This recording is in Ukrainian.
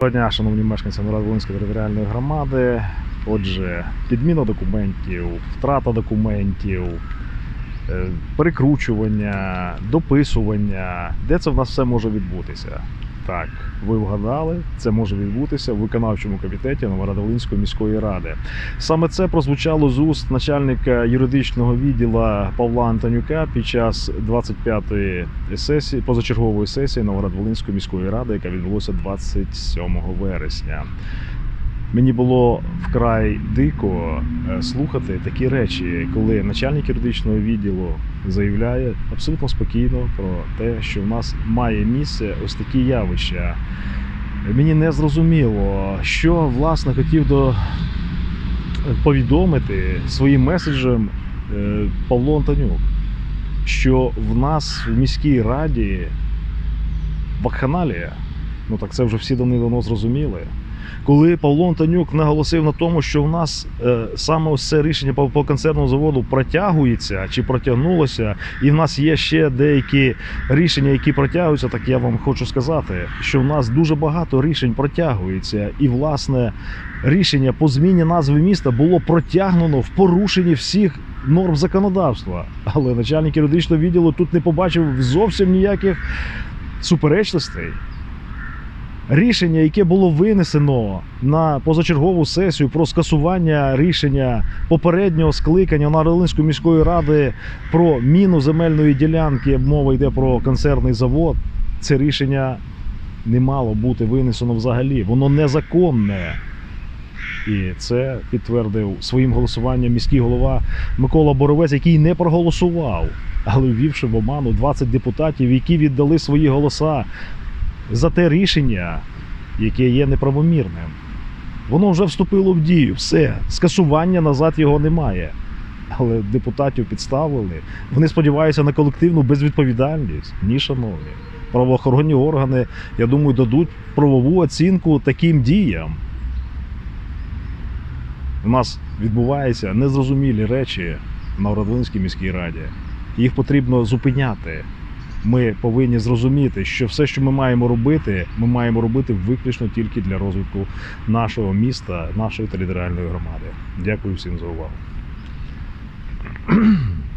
Доброго дня, шановні мешканці Новоград-Волинської територіальної громади. Отже, підміна документів, втрата документів, е, перекручування, дописування. Де це в нас все може відбутися? Так, ви вгадали, це може відбутися в виконавчому комітеті Новоград-Волинської міської ради. Саме це прозвучало з уст начальника юридичного відділу Павла Антонюка під час 25-ї сесії, позачергової сесії Новоград-Волинської міської ради, яка відбулася 27 вересня. Мені було вкрай дико е, слухати такі речі, коли начальник юридичного відділу заявляє абсолютно спокійно про те, що в нас має місце ось такі явища. Мені не зрозуміло, що власне хотів до повідомити своїм меседжем е, Павло Антонюк, що в нас в міській раді вакханалія. Ну так це вже всі давно зрозуміли. Коли Павло Антонюк наголосив на тому, що в нас е, саме ось це рішення по, по концерному заводу протягується чи протягнулося, і в нас є ще деякі рішення, які протягуються, так я вам хочу сказати, що в нас дуже багато рішень протягується, і власне рішення по зміні назви міста було протягнено в порушенні всіх норм законодавства. Але начальник юридичного відділу тут не побачив зовсім ніяких суперечностей. Рішення, яке було винесено на позачергову сесію про скасування рішення попереднього скликання Новоград-Волинської міської ради про міну земельної ділянки, мова йде про концерний завод. Це рішення не мало бути винесено взагалі. Воно незаконне. І це підтвердив своїм голосуванням міський голова Микола Боровець, який не проголосував, але ввівши в оману 20 депутатів, які віддали свої голоса за те рішення, яке є неправомірним. Воно вже вступило в дію. Все, скасування назад його немає. Але депутатів підставили. Вони сподіваються на колективну безвідповідальність. Ні, шановні. Правоохоронні органи, я думаю, дадуть правову оцінку таким діям. У нас відбуваються незрозумілі речі в Новоград-Волинській міській раді. Їх потрібно зупиняти. Ми повинні зрозуміти, що все, що ми маємо робити, ми маємо робити виключно тільки для розвитку нашого міста, нашої територіальної громади. Дякую всім за увагу.